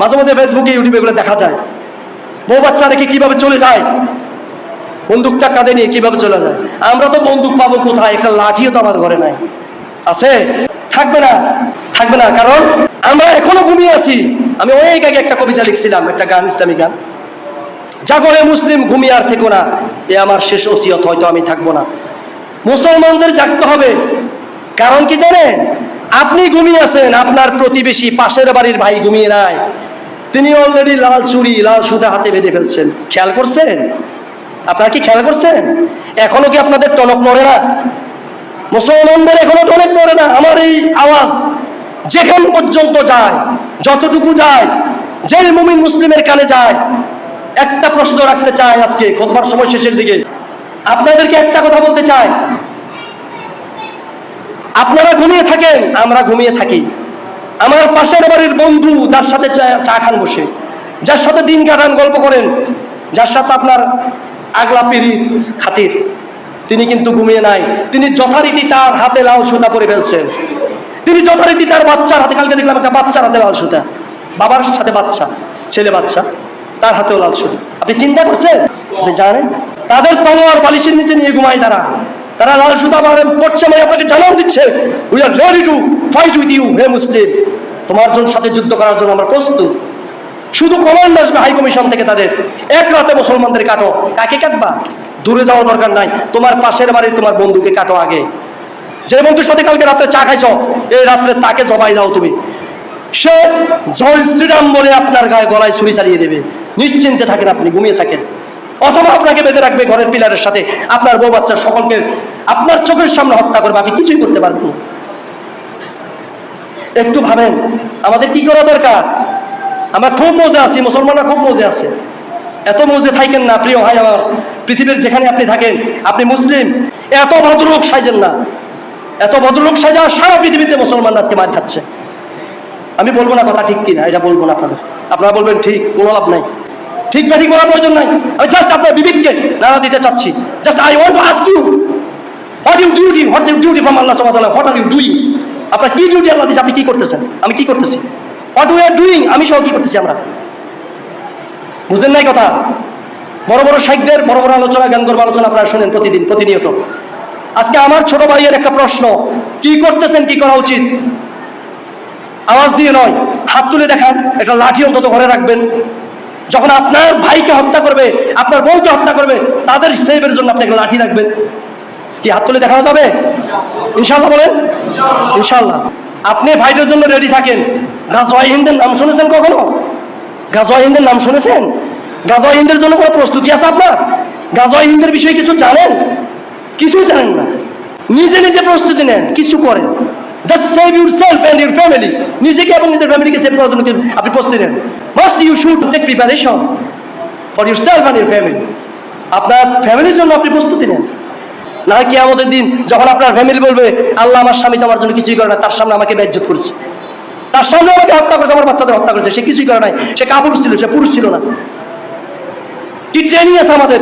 মাঝে মধ্যে ফেসবুকে ইউটিউবে এগুলো দেখা যায়। বউ বাচ্চা রেখে কীভাবে চলে যায়? বন্দুকটা কাঁধে নিয়ে কীভাবে চলে যায়? আমরা তো বন্দুক পাবো কোথায়? একটা লাঠিও তো আমার ঘরে নাই। আছে? থাকবে না। থাকবে না। কারণ আমরা এখনও ঘুমিয়ে আছি। আমি অনেক আগে একটা কবিতা লিখছিলাম, একটা গান, ইসলামী গান। জাগরে মুসলিম, ঘুমিয়ে আর থেকো না। এ আমার শেষ ওসিয়ত, হয়তো আমি থাকব না। মুসলমানদের জাগতে হবে। কারণ কি জানেন? আপনি ঘুমিয়ে আছেন, আপনার প্রতিবেশী, পাশের বাড়ির ভাই ঘুমিয়ে নাই। তিনি অলরেডি লাল চুরি লাল সুতা হাতে বেঁধে ফেলছেন। খেয়াল করছেন? আপনারা কি খেয়াল করছেন? এখনও কি আপনাদের টনক নড়ে না? মুসলমানদের এখনও টনক নড়ে না? আমার এই আওয়াজ যেখান পর্যন্ত যায়, যতটুকু যায় যে মুমিন মুসলিমের কানে যায়, একটা প্রশ্ন রাখতে চাই আজকে, খোদবার সময় শেষের দিকে। আপনাদেরকে একটা কথা বলতে চাই। আপনারা ঘুমিয়ে থাকেন, আমরা ঘুমিয়ে থাকি। আমার পাশের বাড়ির বন্ধু যার সাথে চা- খান বসে, যার সাথে দিন কাটান গল্প করেন, যার সাথে আপনার আগলা পিড়ি খাতির, তিনি কিন্তু ঘুমিয়ে নাই। তিনি যথারীতি তার হাতে লাল সুতা পরে ফেলছেন। তিনি যথারীতি তার বাচ্চার হাতে, কালকে দেখলাম একটা বাচ্চার হাতে লাল সুতা। বাবার সাথে বাচ্চা, ছেলে বাচ্চা, তার হাতেও লাল সুতা। আপনি চিন্তা করছেন? আপনি জানেন? তাদের তলোয়ার বালিশের নিচে নিয়ে ঘুমায় তারা। তারা লাল সুতা মারে পড়ছে মানে আপনাকে জানাও দিচ্ছে। We are ready to fight with you হে মুসলিম। তোমার জন্য সাথে যুদ্ধ করার জন্য আমরা প্রস্তুত। শুধু কমান্ড আসবে হাই কমিশন থেকে তাদের। এক রাতে মুসলমানদের কাটো। কাকে কাটবা? দূরে যাওয়া দরকার নাই। তোমার পাশের বাড়ির তোমার বন্ধুকে কাটো আগে। যে বন্ধুর সাথে কালকে রাত্রে চা খাইছ, এই রাত্রে তাকে জবাই দাও তুমি। সে জয় শ্রীরাম বলে আপনার গায়ে গলায় ছুরি চালিয়ে দেবে। নিশ্চিন্তে থাকেন আপনি, ঘুমিয়ে থাকেন। অথবা আপনাকে বেঁধে রাখবে ঘরের পিলারের সাথে। আপনার বউ বাচ্চা সকলকে আপনার চোখের সামনে হত্যা করবে আপনি কিছুই করতে পারবেন। একটু ভাবেন, আমাদের কি করা দরকার? আমরা খুব মজে আছি, মুসলমানরা খুব মজে আছে। এত মজে থাকেন না, প্রিয় ভাই আমার। পৃথিবীর যেখানে আপনি থাকেন, আপনি মুসলিম, এত ভদ্রলোক সাজেন না। এত ভদ্রলোক সাজা সারা পৃথিবীতে মুসলমান আজকে মার খাচ্ছে। আমি বলব না কথা ঠিক কিনা, এটা বলব না আপনাদের। আপনারা বলবেন, ঠিক, কোনো লাভ নাই। ঠিক না, ঠিক বলার প্রয়োজন নাই। আমি জাস্ট আপনার বিবেককে নাড়া দিতে চাচ্ছি। Just I want ask you what you duty what you duty from আল্লাহ সুবহানাহু হোয়াট আর ইউ ডুইং আপনার কি ডিউটি আল্লাহ দিচ্ছে আপনি কি করতেছেন? আমি কি করতেছি? হোয়াট উই আর ডুইং আমি সহ কি করতেছি আমরা? বুঝলেন নাই কথা? বড় বড় সাহিত্যের বড় বড় আলোচনা, জ্ঞান গর্ব আলোচনা আপনারা শোনেন প্রতিদিন, প্রতিনিয়ত। আজকে আমার ছোট ভাইয়ের একটা প্রশ্ন, কি করতেছেন, কি করা উচিত? আওয়াজ দিয়ে নয়, হাত তুলে দেখান, একটা লাঠি অন্তত ঘরে রাখবেন। যখন আপনার ভাইকে হত্যা করবে, আপনার বউকে হত্যা করবে, তাদের সেভের জন্য আপনি একটা লাঠি রাখবেন। কি হাত তুলে দেখানো যাবে? ইনশাল্লাহ বলেন। ইনশাল্লাহ আপনি ভাইদের জন্য রেডি থাকেন। গাজওয়াই হিন্দের নাম শুনেছেন কখনো? গাজওয়াই হিন্দের নাম শুনেছেন? গাজওয়াই হিন্দের জন্য কোনো প্রস্তুতি আছে আপনার? গাজওয়াই হিন্দের বিষয়ে কিছু জানেন? কিছুই জানেন না। নিজে নিজে প্রস্তুতি নেন, কিছু করেন। Just save your self and your family নিজেকে এবং নিজের ফ্যামিলিকে সেভ করার জন্য আপনি প্রস্তুতি নেন। Must you should take preparation for your self and your family আপনার ফ্যামিলির জন্য আপনি প্রস্তুতি নেন। না কি আমাদের দিন যখন আপনার ফ্যামিলি বলবে, আল্লাহ আমার স্বামী তো আমার জন্য কিছুই করে না তার সামনে আমাকে বেজ্জত করেছে। তার সামনে আমাকে হত্যা করেছে, আমার বাচ্চাদের হত্যা করেছে, সে কিছুই করে নাই। সে কাপুরুষ ছিল, সে পুরুষ ছিল না। কি ট্রেনিং আছে আমাদের?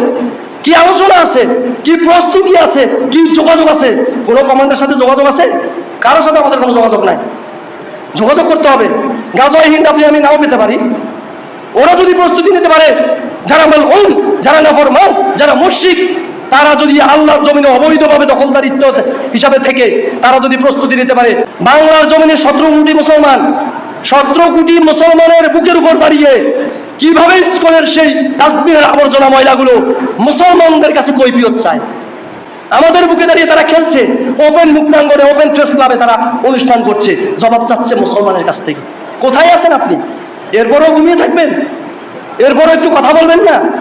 কি আলোচনা আছে? কি প্রস্তুতি আছে? কি যোগাযোগ আছে? কোনো কমান্ডার সাথে যোগাযোগ আছে? কারোর সাথে আমাদের কোনো যোগাযোগ নাই। যোগাযোগ করতে হবে। গাজয় হিন্দ আপনি আমি নাও পেতে পারি। ওরা যদি প্রস্তুতি নিতে পারে, যারা মালউন যারা নাফরমান, যারা মুশরিক, তারা যদি আল্লাহর জমিনে অবৈধভাবে দখলদারিত্ব হিসাবে থেকে, তারা যদি প্রস্তুতি নিতে পারে, বাংলার জমিনে সতেরো কোটি মুসলমান, সতেরো কোটি মুসলমানের বুকের উপর দাঁড়িয়ে কীভাবে স্কুলের সেই ডাস্টবিনের আবর্জনা ময়লাগুলো মুসলমানদের কাছে কৈফিয়ত চায়? আমাদের বুকে দাঁড়িয়ে তারা খেলছে। ওপেন মুক্তাঙ্গনে ওপেন প্রেস ক্লাবে তারা অনুষ্ঠান করছে। জবাব চাচ্ছে মুসলমানের কাছ থেকে। কোথায় আছেন আপনি? এরপরেও ঘুমিয়ে থাকবেন। এরপরও একটু কথা বলবেন না?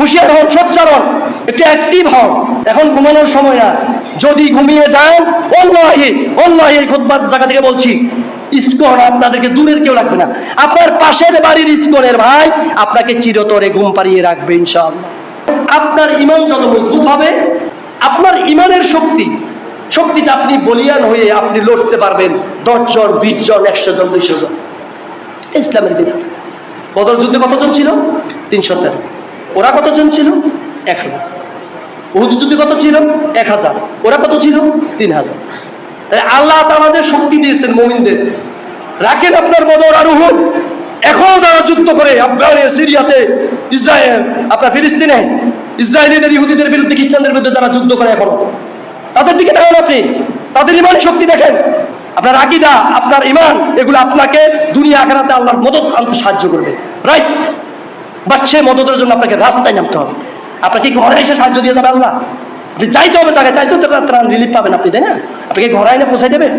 হুঁশিয়ার হন, সোচ্চার হন। একটু অ্যাক্টিভ হন। এখন ঘুমানোর সময় না। যদি ঘুমিয়ে যান অল্লাহি অল্লাহি এই খোদবার জায়গা থেকে বলছি, ইস্কন আপনাদেরকে দূরের কেউ রাখবে না। আপনার পাশের বাড়ির ইস্কনের ভাই আপনাকে চিরতরে ঘুম পাড়িয়ে রাখবে, ইনশাআল্লাহ। আপনার ইমান যত মজবুত হবে আপনার ইমানের শক্তি, শক্তিতে আপনি বলিয়ান হয়ে আপনি লড়তে পারবেন দশজন বিশ জন একশো জন দুইশো জন ইসলামের বিধান। বদল যুদ্ধে কতজন ছিল? তিনশো তেরো। ওরা কতজন ছিল? এক হাজার। উহুদ যুদ্ধে কত ছিল? এক হাজার। ওরা কত ছিল? তিন হাজার। তাই আল্লাহ তাআলা যে শক্তি দিয়েছেন মোমিনদের, রাখেন আপনার বদর আর উহুদ। এখন যুদ্ধ করে আফগানে, সিরিয়াতে, ইসরায়েল, আপনার ফিলিস্তিনে ইসরায়েলিদের ইহুদিদের বিরুদ্ধে খ্রিস্টানদের বিরুদ্ধে যারা যুদ্ধ করে এখনও, তাদের দিকে দেখেন আপনি, তাদের ইমান শক্তি দেখেন। আপনার আকিদা, আপনার ইমান, এগুলো আপনাকে দুনিয়া আখেরাতে আল্লাহর মদত আনতে সাহায্য করবে। রাইট বাট সে মদতের জন্য আপনাকে রাস্তায় নামতে হবে। আপনাকে ঘরে এসে সাহায্য দিয়ে যাবে আল্লাহ। আপনি যাইতে হবে জায়গায়, তাই তো ত্রাণ রিলিফ পাবেন আপনি, তাই না? আপনাকে ঘরে এনে পৌঁছাই দেবে।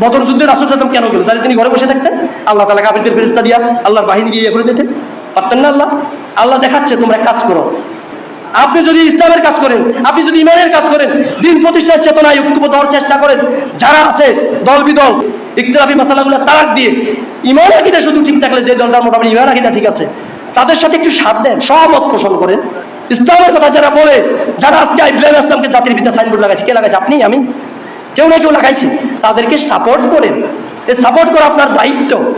বদর যুদ্ধে রাসুল সাল্লাম কেন গেল? তাহলে তিনি ঘরে বসে থাকতেন। আল্লাহ তালা কাবিরদের ফেরিস্তা দিয়া আল্লাহর বাহিনী দিয়ে ইয়ে করে দিতেন। পারতেন না আল্লাহ? আল্লাহ দেখাচ্ছে, তোমরা কাজ করো। আপনি যদি ইসলামের কাজ করেন, আপনি যদি ইমানের কাজ করেন, দিন প্রতিষ্ঠার চেতনায় ঐক্যবদ্ধ দেওয়ার চেষ্টা করেন, যারা আছে দল বিদল, ইকতলাফি মাসালাগুলো তারাক দিয়ে, ইমান আকিদা শুধু ঠিক থাকলে যে দলটা মোটামুটি ইমান আকিদা ঠিক আছে, তাদের সাথে একটু সাথ দেন সহমত পোষণ করেন। ইসলামের কথা যারা বলে, যারা আজকে ইব্রাহিম ইসলামকে জাতির ভিত্তি সাইনবোর্ড লাগাইছে, কে লাগাইছে আপনি? আমি। কেউ না কেউ লাগাইছি। তাদেরকে সাপোর্ট করেন। এই সাপোর্ট করা আপনার দায়িত্ব।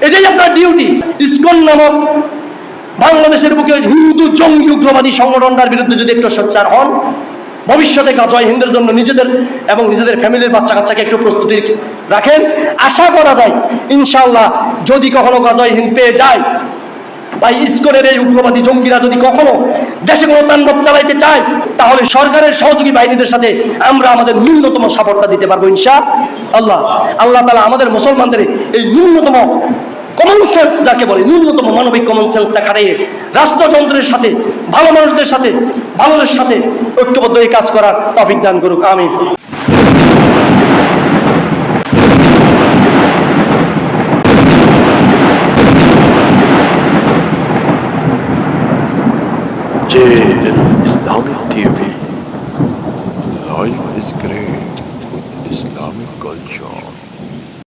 এটাই আপনার ডিউটি ইসকন নামক বাংলাদেশের বুকে হিন্দু জঙ্গি উগ্রবাদী সংগঠনটার বিরুদ্ধে যদি একটু সোচ্চার হন, ভবিষ্যতে গাজয় হিন্দের জন্য নিজেদের এবং নিজেদের ফ্যামিলির বাচ্চা কাচ্চাকে একটু প্রস্তুতি রাখেন। আশা করা যায় ইনশাল্লাহ যদি কখনো গাজয় হিন্দ পেয়ে যায়। বা ইস্কনের এই উগ্রবাদী জঙ্গিরা যদি কখনো দেশে কোনো তাণ্ডব চালাইতে চায়, তাহলে সরকারের সহযোগী বাহিনীদের সাথে আমরা আমাদের ন্যূনতম সাপোর্টটা দিতে পারব ইনশা আল্লাহ। আল্লাহ তালা আমাদের মুসলমানদের এই ন্যূনতম কমন সেন্স যাকে বলে, ন্যূনতম মানবিক কমন সেন্সটা খাটিয়ে রাষ্ট্রযন্ত্রের সাথে, ভালো মানুষদের সাথে, ভালোদের সাথে ঐক্যবদ্ধ এই কাজ করার তফিক দান করুক আমি is great, Islam.